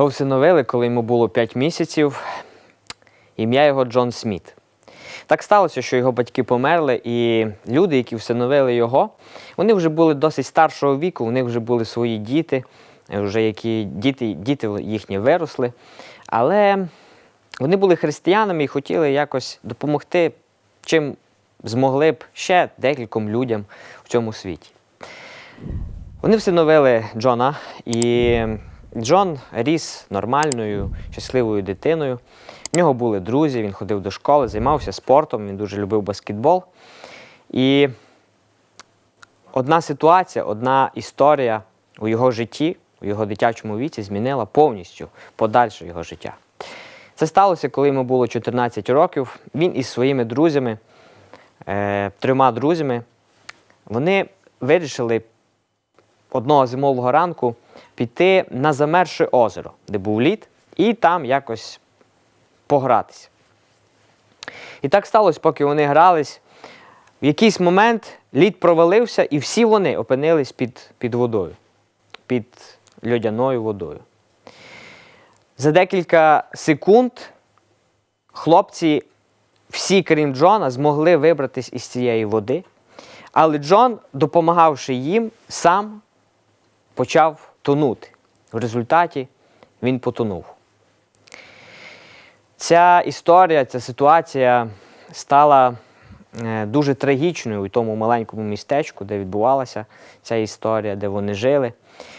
Його всиновили, коли йому було 5 місяців. Ім'я його Джон Сміт. Так сталося, що його батьки померли, і люди, які всиновили його, вони вже були досить старшого віку, у них вже були свої діти, вже які діти, діти їхні виросли. Але вони були християнами і хотіли якось допомогти, чим змогли б ще декільком людям в цьому світі. Вони всиновили Джона, і Джон ріс нормальною, щасливою дитиною. В нього були друзі, він ходив до школи, займався спортом, він дуже любив баскетбол. І одна ситуація, одна історія у його житті, у його дитячому віці змінила повністю подальше його життя. Це сталося, коли йому було 14 років. Він із своїми друзями, е, трьома друзями, вони вирішили одного зимового ранку піти на замерше озеро, де був лід, і там якось погратися. І так сталося, поки вони грались. В якийсь момент лід провалився, і всі вони опинились під, під водою, під льодяною водою. За декілька секунд хлопці, всі, крім Джона, змогли вибратись із цієї води. Але Джон, допомагавши їм, сам почав тонути. В результаті він потонув. Ця історія, ця ситуація стала е, дуже трагічною у тому маленькому містечку, де відбувалася ця історія, де вони жили.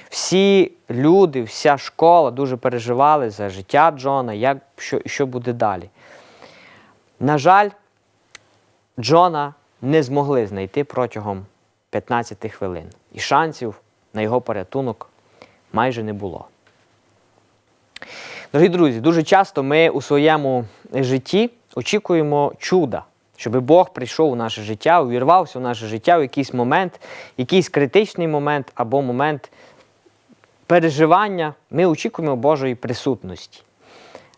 Всі люди, вся школа дуже переживали за життя Джона, як, що, що буде далі. На жаль, Джона не змогли знайти протягом 15 хвилин. І шансів на його порятунок майже не було. Дорогі друзі, дуже часто ми у своєму житті очікуємо чуда, щоб Бог прийшов у наше життя, увірвався у наше життя в якийсь момент, якийсь критичний момент або момент переживання. Ми очікуємо Божої присутності.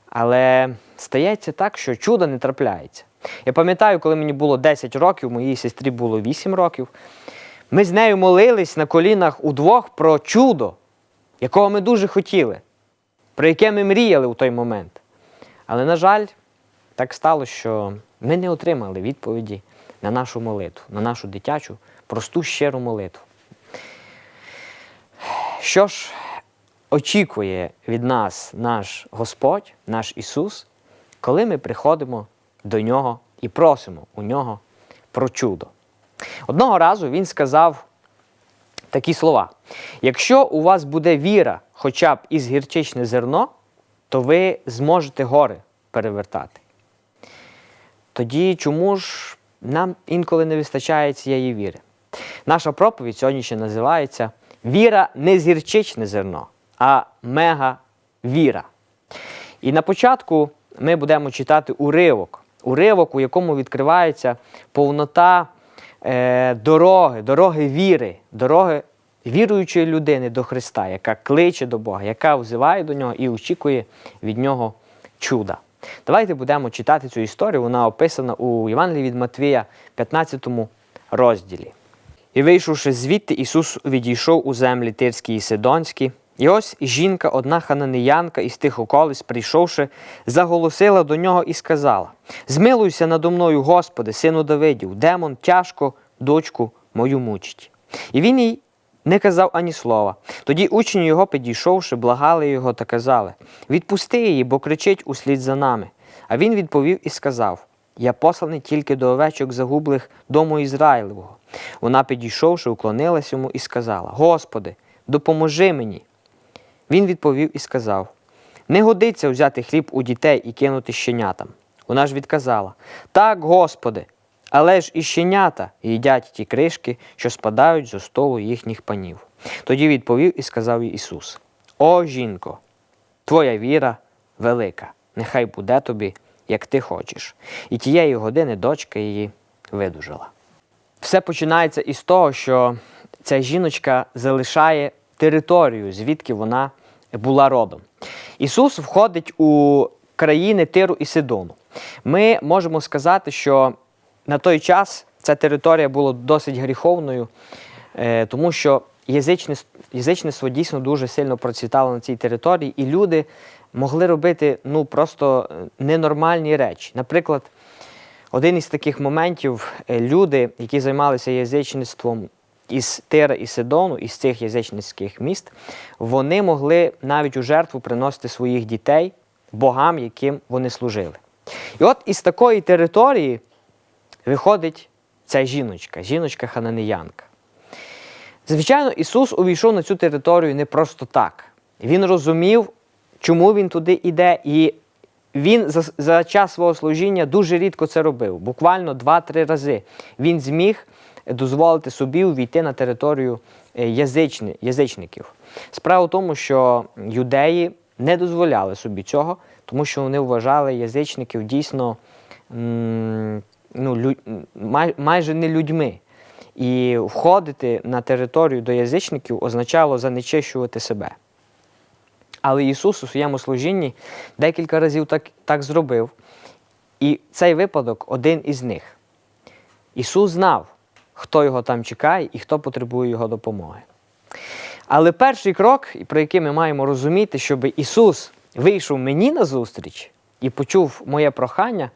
Але стається так, що чудо не трапляється. Я пам'ятаю, коли мені було 10 років, моїй сестрі було 8 років. Ми з нею молились на колінах удвох про чудо, якого ми дуже хотіли, про яке ми мріяли у той момент. Але, на жаль, так стало, що ми не отримали відповіді на нашу молитву, на нашу дитячу, просту щиру молитву. Що ж очікує від нас наш Господь, наш Ісус, коли ми приходимо до Нього і просимо у Нього про чудо? Одного разу Він сказав такі слова: якщо у вас буде віра хоча б із гірчичне зерно, то ви зможете гори перевертати. Тоді чому ж нам інколи не вистачає цієї віри? Наша проповідь сьогодні ще називається Віра не з гірчичне зерно, а мега віра. І на початку ми будемо читати уривок, уривок, у якому відкривається повнота дороги, дороги віри, дороги віруючої людини до Христа, яка кличе до Бога, яка взиває до нього і очікує від нього чуда. Давайте будемо читати цю історію. Вона описана у Євангелії від Матвія, 15 розділі. І вийшовши звідти, Ісус відійшов у землі Тирські і Сидонські. І ось жінка, одна хананеянка із тих околиць, прийшовши, заголосила до нього і сказала: Змилуйся надо мною, Господи, сину Давидів, демон тяжко дочку мою мучить. І він їй не казав ані слова. Тоді учні його, підійшовши, благали його та казали: Відпусти її, бо кричить услід за нами. А він відповів і сказав: Я посланий тільки до овечок загублих дому Ізраїлевого. Вона, підійшовши, уклонилась йому і сказала: Господи, допоможи мені. Він відповів і сказав: Не годиться взяти хліб у дітей і кинути щенятам. Вона ж відказала: Так, Господи, але ж і щенята їдять ті кришки, що спадають зо столу їхніх панів. Тоді відповів і сказав їй Ісус: О, жінко, твоя віра велика, нехай буде тобі, як ти хочеш. І тієї години дочка її видужала. Все починається із того, що ця жіночка залишає територію, звідки вона була родом. Ісус входить у країни Тиру і Сидону. Ми можемо сказати, що на той час ця територія була досить гріховною, е, тому що язичництво, дійсно дуже сильно процвітало на цій території, і люди могли робити ну, просто е, ненормальні речі. Наприклад, один із таких моментів е, люди, які займалися язичництвом із Тира і Сидону, із цих язичницьких міст, вони могли навіть у жертву приносити своїх дітей богам, яким вони служили. І от із такої території виходить ця жіночка, жіночка хананеянка. Звичайно, Ісус увійшов на цю територію не просто так. Він розумів, чому він туди йде, і він за, за час свого служіння дуже рідко це робив. Буквально 2-3 рази. Він зміг дозволити собі увійти на територію е, язични, язичників. Справа в тому, що юдеї не дозволяли собі цього, тому що вони вважали язичників дійсно ну, лю, май, майже не людьми. І входити на територію до язичників означало занечищувати себе. Але Ісус у своєму служінні декілька разів так, так зробив. І цей випадок один із них. Ісус знав, хто його там чекає і хто потребує його допомоги. Але перший крок, про який ми маємо розуміти, щоб Ісус вийшов мені на зустріч і почув моє прохання,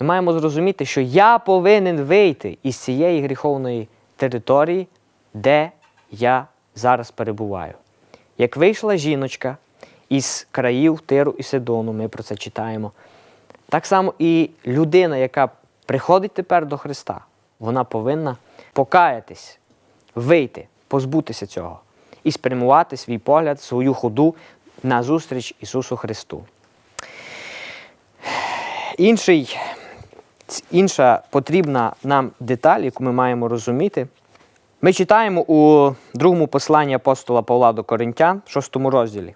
ми маємо зрозуміти, що я повинен вийти із цієї гріховної території, де я зараз перебуваю. Як вийшла жіночка із країв Тиру і Сидону, ми про це читаємо. Так само і людина, яка приходить тепер до Христа, вона повинна покаятись, вийти, позбутися цього і спрямувати свій погляд, свою ходу на зустріч Ісусу Христу. Інший, інша потрібна нам деталь, яку ми маємо розуміти. Ми читаємо у другому посланні апостола Павла до Коринтян, 6 розділі.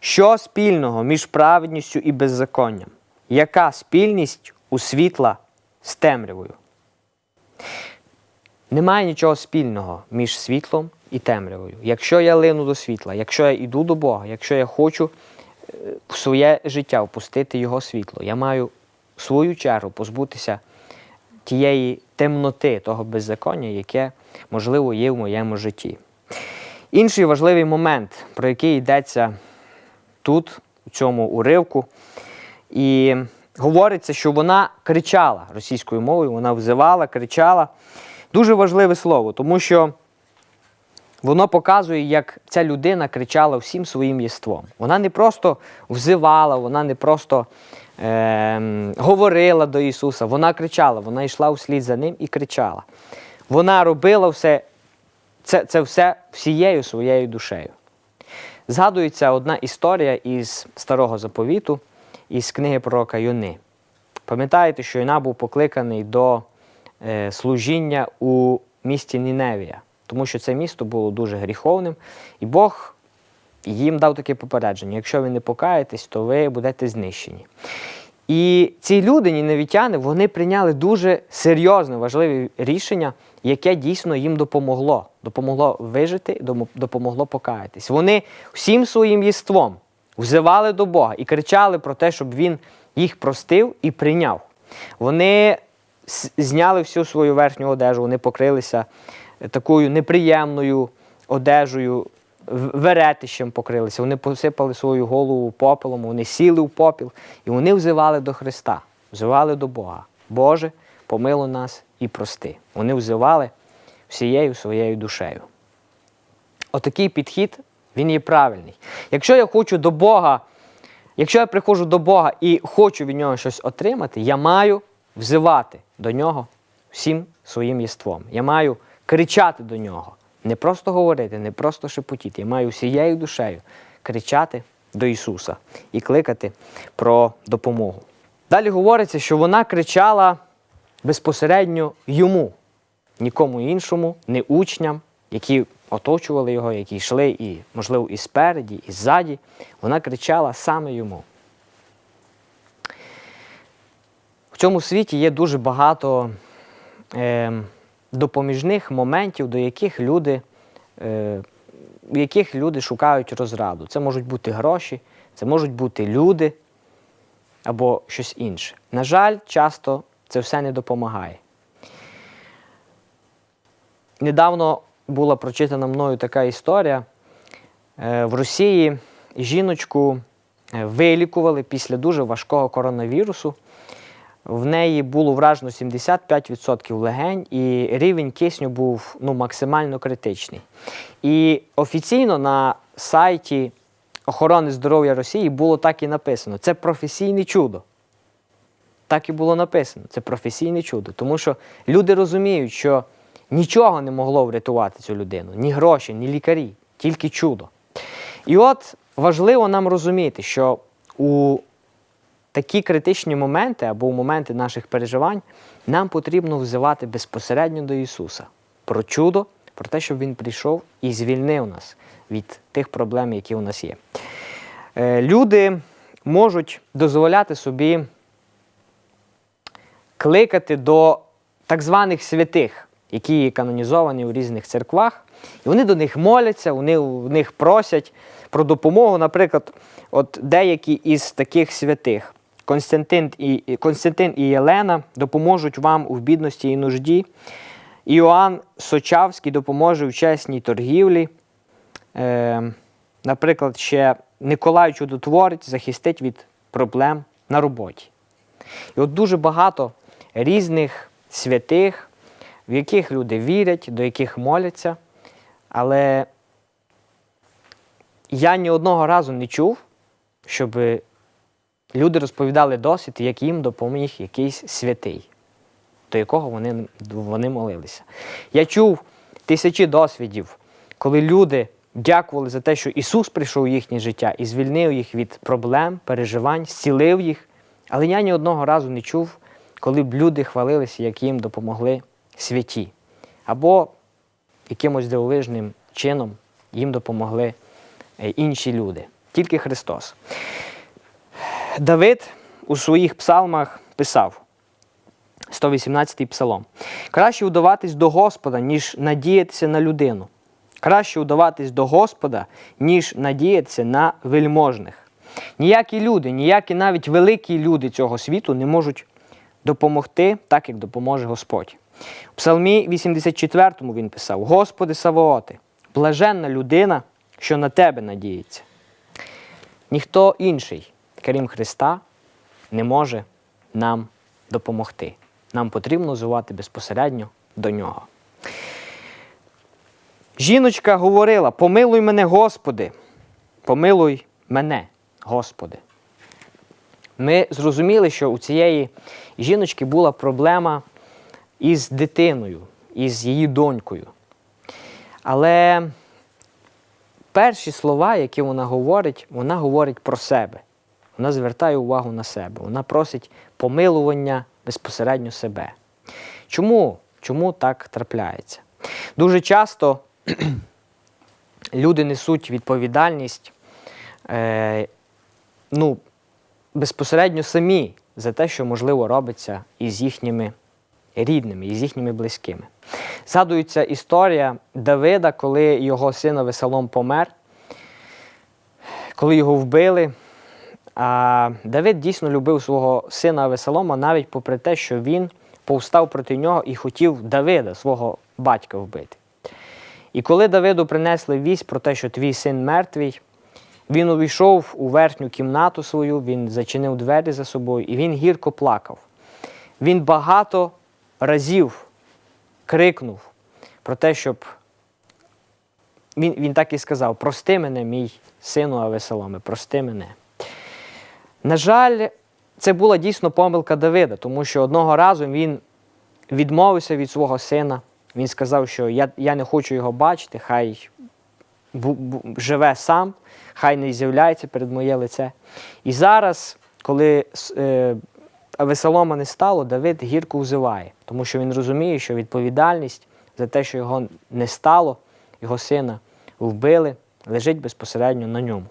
Що спільного між праведністю і беззаконням? Яка спільність у світла з темрявою? Немає нічого спільного між світлом і темрявою. Якщо я лину до світла, якщо я йду до Бога, якщо я хочу е, в своє життя впустити Його світло, я маю в свою чергу позбутися тієї темноти, того беззаконня, яке, можливо, є в моєму житті. Інший важливий момент, про який йдеться тут, у цьому уривку, і говориться, що вона кричала російською мовою, вона взивала, кричала. Дуже важливе слово, тому що воно показує, як ця людина кричала всім своїм єством. Вона не просто взивала, вона не просто е, говорила до Ісуса, вона кричала, вона йшла вслід за ним і кричала. Вона робила все, це, це все всією своєю душею. Згадується одна історія із старого заповіту, із книги пророка Йони. Пам'ятаєте, що Йона був покликаний до служіння у місті Ніневія, тому що це місто було дуже гріховним, і Бог їм дав таке попередження: якщо ви не покаєтесь, то ви будете знищені. І ці люди, ніневітяни, вони прийняли дуже серйозне, важливе рішення, яке дійсно їм допомогло. Допомогло вижити, допомогло покаятись. Вони всім своїм єством взивали до Бога і кричали про те, щоб Він їх простив і прийняв. Вони зняли всю свою верхню одежу, вони покрилися е, такою неприємною одежею, веретищем покрилися, вони посипали свою голову попелом, вони сіли в попіл і вони взивали до Христа, взивали до Бога. Боже, помилуй нас і прости. Вони взивали всією своєю душею. Отакий підхід, він є правильний. Якщо я хочу до Бога, якщо я приходжу до Бога і хочу від нього щось отримати, я маю взивати до нього всім своїм єством. Я маю кричати до нього. Не просто говорити, не просто шепотіти. Я маю всією душею кричати до Ісуса і кликати про допомогу. Далі говориться, що вона кричала безпосередньо йому, нікому іншому, не учням, які оточували його, які йшли і, можливо, і спереді, і ззаді. Вона кричала саме йому. В цьому світі є дуже багато е, допоміжних моментів, до яких люди, е, яких люди шукають розраду. Це можуть бути гроші, це можуть бути люди або щось інше. На жаль, часто це все не допомагає. Недавно була прочитана мною така історія. Е, В Росії жіночку е, вилікували після дуже важкого коронавірусу. В неї було вражено 75% легень, і рівень кисню був ну, максимально критичний. І офіційно на сайті охорони здоров'я Росії було так і написано: це професійне чудо. Так і було написано. Це професійне чудо. Тому що люди розуміють, що нічого не могло врятувати цю людину, ні гроші, ні лікарі, тільки чудо. І от важливо нам розуміти, що у такі критичні моменти або моменти наших переживань нам потрібно взивати безпосередньо до Ісуса про чудо, про те, щоб Він прийшов і звільнив нас від тих проблем, які у нас є. Е, Люди можуть дозволяти собі кликати до так званих святих, які канонізовані у різних церквах, і вони до них моляться, вони у них просять про допомогу. Наприклад, от деякі із таких святих Константин і, Константин і Єлена допоможуть вам у бідності і нужді. Іоанн Сочавський допоможе в чесній торгівлі. Е, наприклад, ще Николай Чудотворець захистить від проблем на роботі. І от дуже багато різних святих, в яких люди вірять, до яких моляться. Але я ні одного разу не чув, щоб люди розповідали досвід, як їм допоміг якийсь святий, до якого вони, вони молилися. Я чув тисячі досвідів, коли люди дякували за те, що Ісус прийшов у їхнє життя і звільнив їх від проблем, переживань, зцілив їх. Але я ні одного разу не чув, коли б люди хвалилися, як їм допомогли святі. Або якимось дивовижним чином їм допомогли е, інші люди. Тільки Христос. Давид у своїх псалмах писав 118-й псалом. Краще удаватись до Господа, ніж надіятися на людину. Краще удаватись до Господа, ніж надіятися на вельможних. Ніякі люди, ніякі навіть великі люди цього світу не можуть допомогти, так як допоможе Господь. У Псалмі 84 він писав: Господи Савооти, блаженна людина, що на тебе надіється. Ніхто інший, крім Христа, не може нам допомогти. Нам потрібно звати безпосередньо до нього. Жіночка говорила: помилуй мене, Господи, помилуй мене, Господи. Ми зрозуміли, що у цієї жіночки була проблема із дитиною, із її донькою. Але перші слова, які вона говорить, вона говорить про себе. Вона звертає увагу на себе. Вона просить помилування безпосередньо себе. Чому? Чому так трапляється? Дуже часто люди несуть відповідальність е, ну, безпосередньо самі за те, що можливо робиться із їхніми рідними, із їхніми близькими. Згадується історія Давида, коли його син Авесалом помер, коли його вбили. А Давид дійсно любив свого сина Авесалома, навіть попри те, що він повстав проти нього і хотів Давида, свого батька, вбити. І коли Давиду принесли вість про те, що твій син мертвий, він увійшов у верхню кімнату свою, він зачинив двері за собою і він гірко плакав. Він багато разів крикнув про те, щоб він, він так і сказав: Прости мене, мій сину Авесоломе, прости мене. На жаль, це була дійсно помилка Давида, тому що одного разу він відмовився від свого сина. Він сказав, що я, я не хочу його бачити, хай живе сам, хай не з'являється перед моє лице. І зараз, коли е, Авесолома не стало, Давид гірко взиває, тому що він розуміє, що відповідальність за те, що його не стало, його сина вбили, лежить безпосередньо на ньому.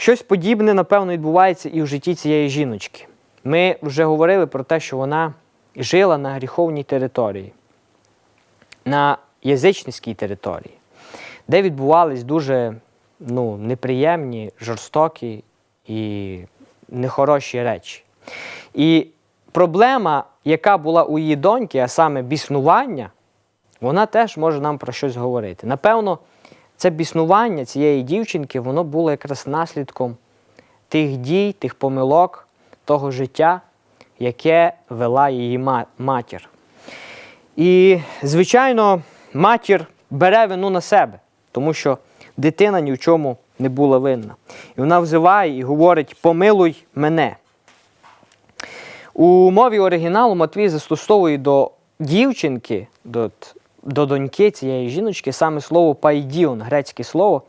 Щось подібне, напевно, відбувається і в житті цієї жіночки. Ми вже говорили про те, що вона жила на гріховній території, на язичницькій території, де відбувались дуже ну, неприємні, жорстокі і нехороші речі. І проблема, яка була у її доньки, а саме біснування, вона теж може нам про щось говорити. Напевно, це біснування цієї дівчинки, воно було якраз наслідком тих дій, тих помилок, того життя, яке вела її матір. І, звичайно, матір бере вину на себе, тому що дитина ні в чому не була винна. І вона взиває і говорить: помилуй мене. У мові оригіналу Матвій застосовує до дівчинки, до, до доньки цієї жіночки саме слово пайдіон, грецьке слово,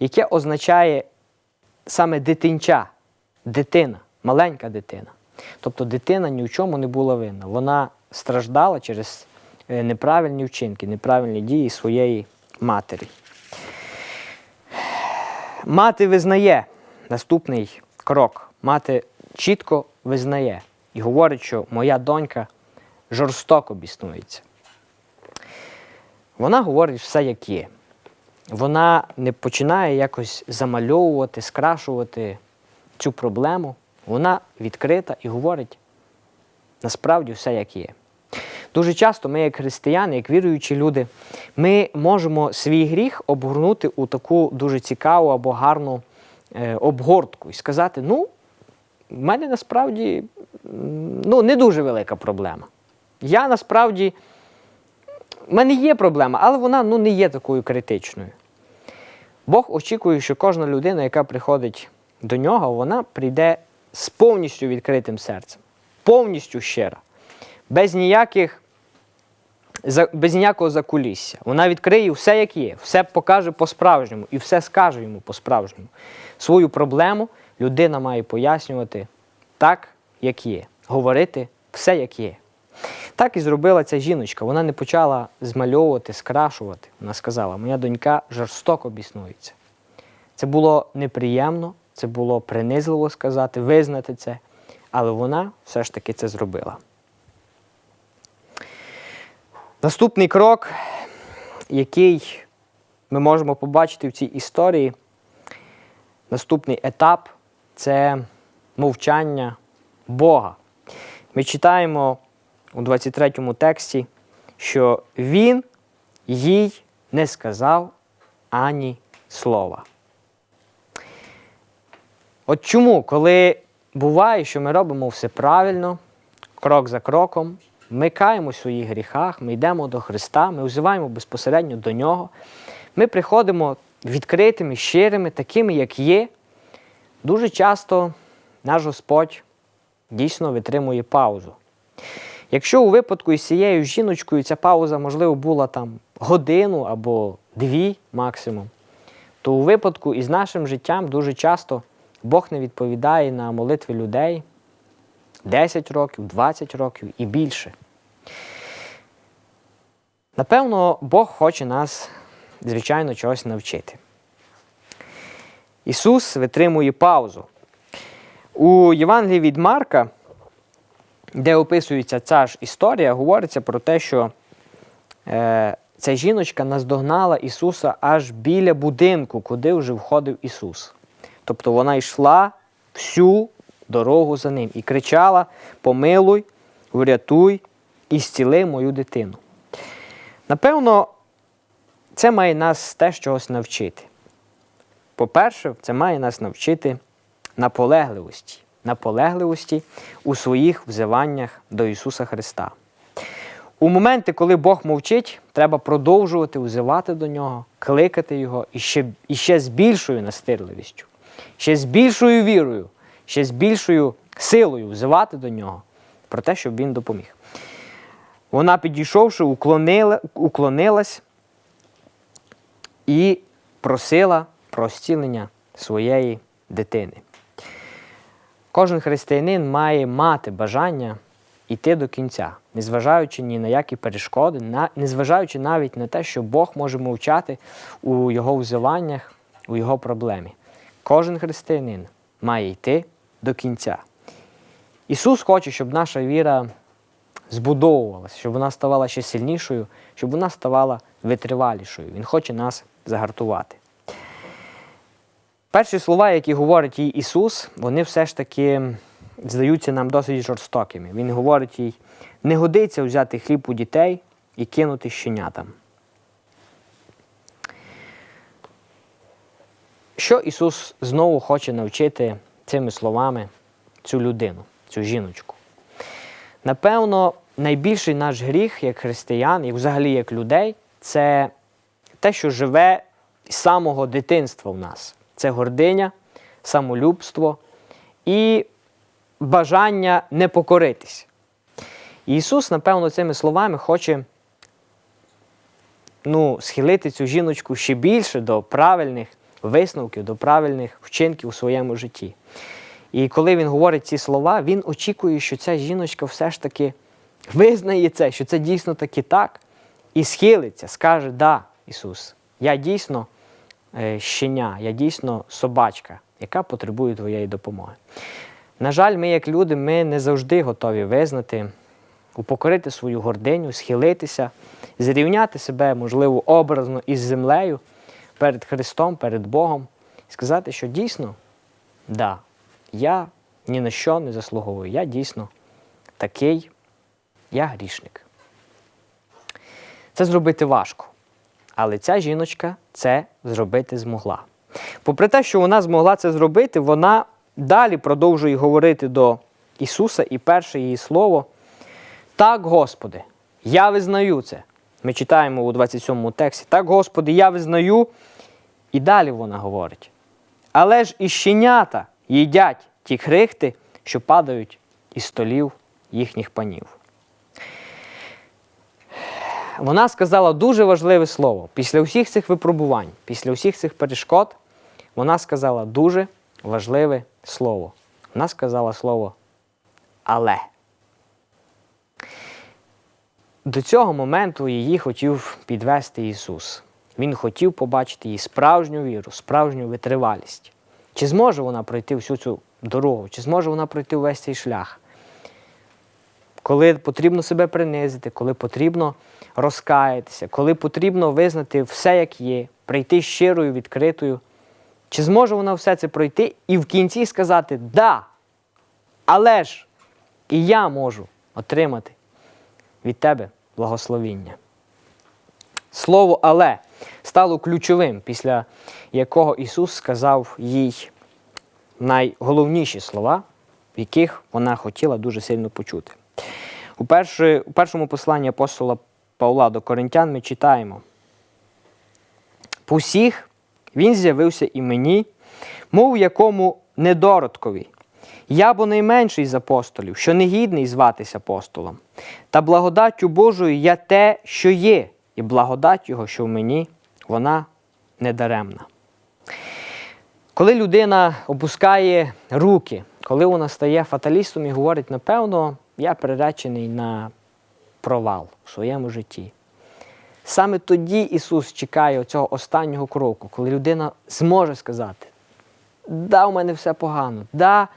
яке означає саме дитинча, дитина, маленька дитина. Тобто дитина ні в чому не була винна. Вона страждала через е, неправильні вчинки, неправильні дії своєї матері. Мати визнає наступний крок. Мати чітко визнає і говорить, що моя донька жорстоко біснується. Вона говорить все, як є. Вона не починає якось замальовувати, скрашувати цю проблему. Вона відкрита і говорить насправді все, як є. Дуже часто ми, як християни, як віруючі люди, ми можемо свій гріх обгорнути у таку дуже цікаву або гарну е, обгортку і сказати: ну, в мене насправді ну, не дуже велика проблема. Я насправді, в мене є проблема, але вона ну, не є такою критичною. Бог очікує, що кожна людина, яка приходить до нього, вона прийде з повністю відкритим серцем, повністю щира, без ніяких без ніякого закулісся. Вона відкриє все, як є, все покаже по-справжньому і все скаже йому по-справжньому. Свою проблему людина має пояснювати так, як є, говорити все, як є. Так і зробила ця жіночка. Вона не почала змальовувати, скрашувати. Вона сказала: моя донька жорстоко біснується. Це було неприємно, це було принизливо сказати, визнати це, але вона все ж таки це зробила. Наступний крок, який ми можемо побачити в цій історії, наступний етап це мовчання Бога. Ми читаємо у 23 тексті, що він їй не сказав ані слова. От чому, коли буває, що ми робимо все правильно, крок за кроком, ми каємось у своїх гріхах, ми йдемо до Христа, ми взиваємо безпосередньо до Нього, ми приходимо відкритими, щирими, такими, як є. Дуже часто наш Господь дійсно витримує паузу. Якщо у випадку із цією жіночкою ця пауза, можливо, була там годину або дві максимум, то у випадку із нашим життям дуже часто Бог не відповідає на молитви людей 10 років, 20 років і більше. Напевно, Бог хоче нас, звичайно, чогось навчити. Ісус витримує паузу. У Євангелії від Марка, де описується ця ж історія, говориться про те, що е, ця жіночка наздогнала Ісуса аж біля будинку, куди вже входив Ісус. Тобто вона йшла всю дорогу за ним і кричала: Помилуй, врятуй і зціли мою дитину. Напевно, це має нас теж чогось навчити. По-перше, це має нас навчити наполегливості, наполегливості у своїх взиваннях до Ісуса Христа. У моменти, коли Бог мовчить, треба продовжувати взивати до Нього, кликати Його і ще, і ще з більшою настирливістю, ще з більшою вірою, ще з більшою силою взивати до Нього про те, щоб Він допоміг. Вона, підійшовши, уклонила, уклонилась і просила про зцілення своєї дитини. Кожен християнин має мати бажання йти до кінця, незважаючи ні на які перешкоди, незважаючи навіть на те, що Бог може мовчати у його взиваннях, у його проблемі. Кожен християнин має йти до кінця. Ісус хоче, щоб наша віра збудовувалася, щоб вона ставала ще сильнішою, щоб вона ставала витривалішою. Він хоче нас загартувати. Перші слова, які говорить їй Ісус, вони все ж таки здаються нам досить жорстокими. Він говорить їй: не годиться взяти хліб у дітей і кинути щенятам. Що Ісус знову хоче навчити цими словами цю людину, цю жіночку? Напевно, найбільший наш гріх як християн, і взагалі як людей, це те, що живе з самого дитинства в нас. Це гординя, самолюбство і бажання не покоритись. Ісус, напевно, цими словами хоче ну, схилити цю жіночку ще більше до правильних висновків, до правильних вчинків у своєму житті. І коли він говорить ці слова, він очікує, що ця жіночка все ж таки визнає це, що це дійсно таки так, і схилиться, скаже: Да, Ісус, я дійсно щеня, я дійсно собачка, яка потребує твоєї допомоги. На жаль, ми, як люди, ми не завжди готові визнати, упокорити свою гординю, схилитися, зрівняти себе, можливо, образно із землею перед Христом, перед Богом, і сказати, що дійсно, да, я ні на що не заслуговую, я дійсно такий, я грішник. Це зробити важко. Але ця жіночка це зробити змогла. Попри те, що вона змогла це зробити, вона далі продовжує говорити до Ісуса, і перше її слово. Так, Господи, я визнаю це. Ми читаємо у 27 тексті. Так, Господи, я визнаю. І далі вона говорить. Але ж і щенята їдять ті крихти, що падають із столів їхніх панів. Вона сказала дуже важливе слово. Після усіх цих випробувань, після усіх цих перешкод, вона сказала дуже важливе слово. Вона сказала слово але. До цього моменту її хотів підвести Ісус. Він хотів побачити її справжню віру, справжню витривалість. Чи зможе вона пройти всю цю дорогу, чи зможе вона пройти увесь цей шлях? Коли потрібно себе принизити, коли потрібно розкаятися, коли потрібно визнати все, як є, прийти щирою, відкритою. Чи зможе вона все це пройти і в кінці сказати Да, але ж і я можу отримати від тебе благословіння. Слово але стало ключовим, після якого Ісус сказав їй найголовніші слова, яких вона хотіла дуже сильно почути. У, перші, у першому посланні апостола Павла до Коринтян ми читаємо: По всіх він з'явився і мені, мов якому недородкові. Я бо найменший з апостолів, що не гідний зватися апостолом. Та благодаттю Божою я те, що є, і благодать Його, що в мені, вона недаремна. Коли людина опускає руки, коли вона стає фаталістом і говорить, напевно, я приречений на провал у своєму житті. Саме тоді Ісус чекає цього останнього кроку, коли людина зможе сказати, да, у мене все погано, да,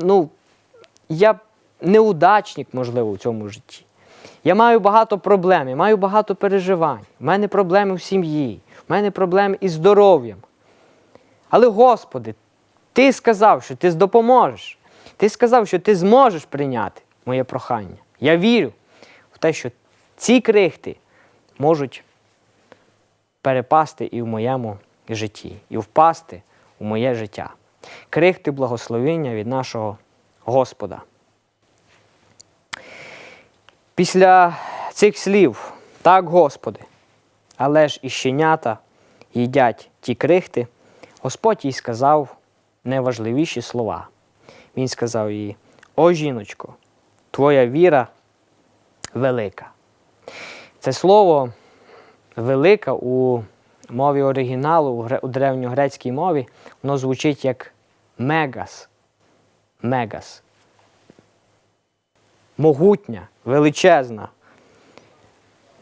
ну, я неудачник, можливо, у цьому житті. Я маю багато проблем, я маю багато переживань. У мене проблеми в сім'ї, у мене проблеми із здоров'ям. Але, Господи, Ти сказав, що Ти допоможеш. Ти сказав, що ти зможеш прийняти моє прохання. Я вірю в те, що ці крихти можуть перепасти і в моєму житті, і впасти у моє життя. Крихти благословення від нашого Господа. Після цих слів, так, Господи, але ж і щенята їдять ті крихти, Господь їй сказав найважливіші слова. Він сказав їй: О жіночко, твоя віра велика. Це слово велика у мові оригіналу, у древньогрецькій мові, воно звучить як мегас. Мегас. Могутня, величезна,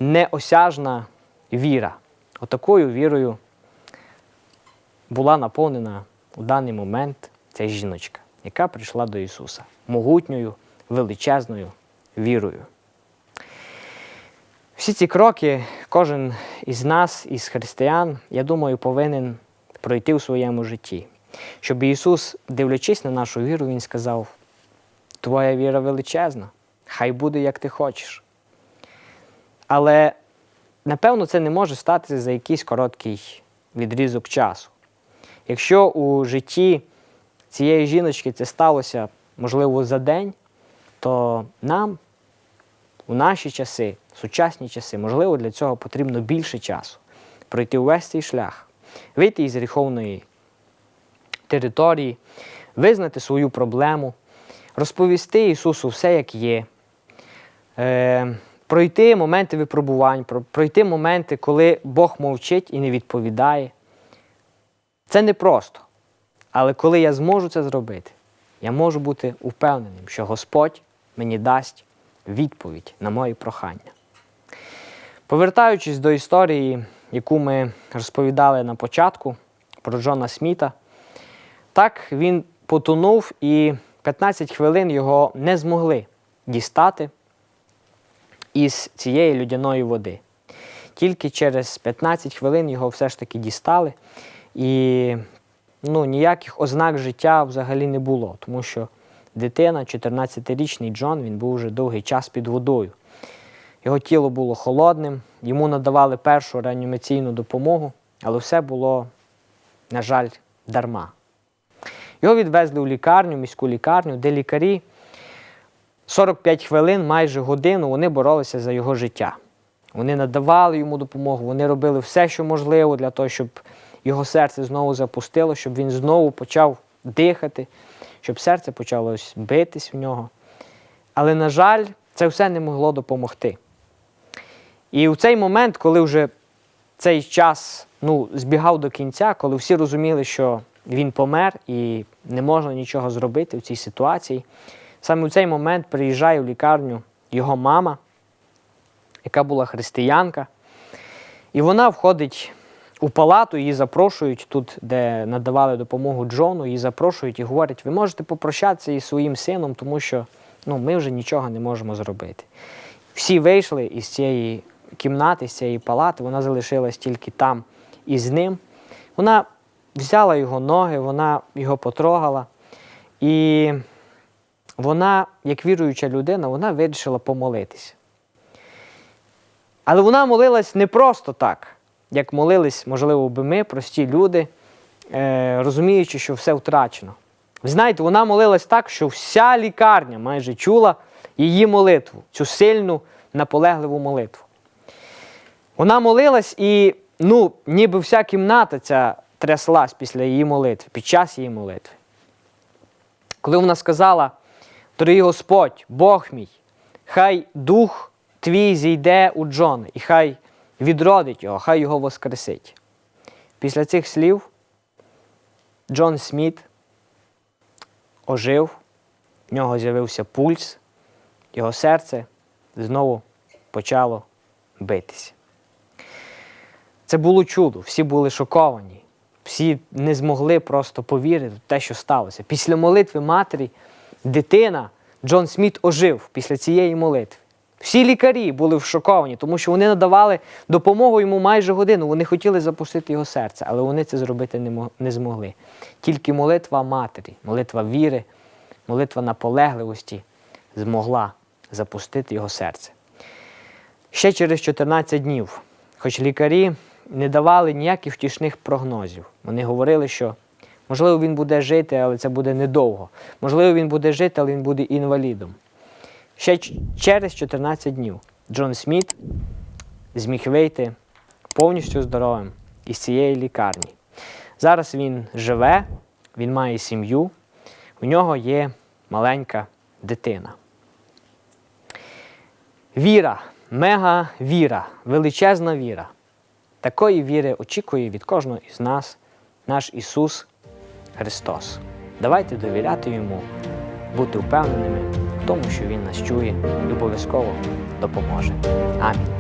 неосяжна віра. Отакою вірою була наповнена у даний момент ця жіночка, яка прийшла до Ісуса могутньою, величезною вірою. Всі ці кроки кожен із нас, із християн, я думаю, повинен пройти у своєму житті. Щоб Ісус, дивлячись на нашу віру, Він сказав: Твоя віра величезна, хай буде, як ти хочеш. Але напевно це не може статися за якийсь короткий відрізок часу. Якщо у житті цієї жіночки це сталося, можливо, за день, то нам у наші часи, в сучасні часи, можливо, для цього потрібно більше часу пройти увесь цей шлях, вийти із гріховної території, визнати свою проблему, розповісти Ісусу все, як є, е, пройти моменти випробувань, пройти моменти, коли Бог мовчить і не відповідає. Це непросто. Але коли я зможу це зробити, я можу бути впевненим, що Господь мені дасть відповідь на мої прохання. Повертаючись до історії, яку ми розповідали на початку про Джона Сміта, так він потонув і 15 хвилин його не змогли дістати із цієї людяної води. Тільки через 15 хвилин його все ж таки дістали, і ну, ніяких ознак життя взагалі не було, тому що дитина, 14-річний Джон, він був вже довгий час під водою. Його тіло було холодним, йому надавали першу реанімаційну допомогу, але все було, на жаль, дарма. Його відвезли у лікарню, міську лікарню, де лікарі 45 хвилин, майже годину, вони боролися за його життя. Вони надавали йому допомогу, вони робили все, що можливо для того, щоб його серце знову запустило, щоб він знову почав дихати, щоб серце почало битись в нього. Але, на жаль, це все не могло допомогти. І у цей момент, коли вже цей час ну, збігав до кінця, коли всі розуміли, що він помер і не можна нічого зробити в цій ситуації, саме у цей момент приїжджає в лікарню його мама, яка була християнка, і вона входить у палату, її запрошують тут, де надавали допомогу Джону, її запрошують і говорять, ви можете попрощатися із своїм сином, тому що ну, ми вже нічого не можемо зробити. Всі вийшли із цієї кімнати, з цієї палати, вона залишилась тільки там із ним. Вона взяла його ноги, вона його потрогала. І вона, як віруюча людина, вона вирішила помолитися. Але вона молилась не просто так, як молились, можливо, би ми, прості люди, е, розуміючи, що все втрачено. Ви знаєте, вона молилась так, що вся лікарня майже чула її молитву, цю сильну, наполегливу молитву. Вона молилась і, ну, ніби вся кімната ця тряслась після її молитви, під час її молитви. Коли вона сказала, дорогий Господь, Бог мій, хай дух твій зійде у Джона, і хай відродить його, хай його воскресить. Після цих слів Джон Сміт ожив, в нього з'явився пульс, його серце знову почало битися. Це було чудо, всі були шоковані, всі не змогли просто повірити в те, що сталося. Після молитви матері дитина Джон Сміт ожив після цієї молитви. Всі лікарі були шоковані, тому що вони надавали допомогу йому майже годину. Вони хотіли запустити його серце, але вони це зробити не змогли. Тільки молитва матері, молитва віри, молитва наполегливості змогла запустити його серце. Ще через 14 днів, хоч лікарі не давали ніяких втішних прогнозів. Вони говорили, що можливо він буде жити, але це буде недовго. Можливо, він буде жити, але він буде інвалідом. Ще через 14 днів Джон Сміт зміг вийти повністю здоровим із цієї лікарні. Зараз він живе, він має сім'ю, у нього є маленька дитина. Віра, мега віра, величезна віра. Такої віри очікує від кожного із нас наш Ісус Христос. Давайте довіряти Йому, бути впевненими тому, що Він нас чує і обов'язково допоможе. Амінь.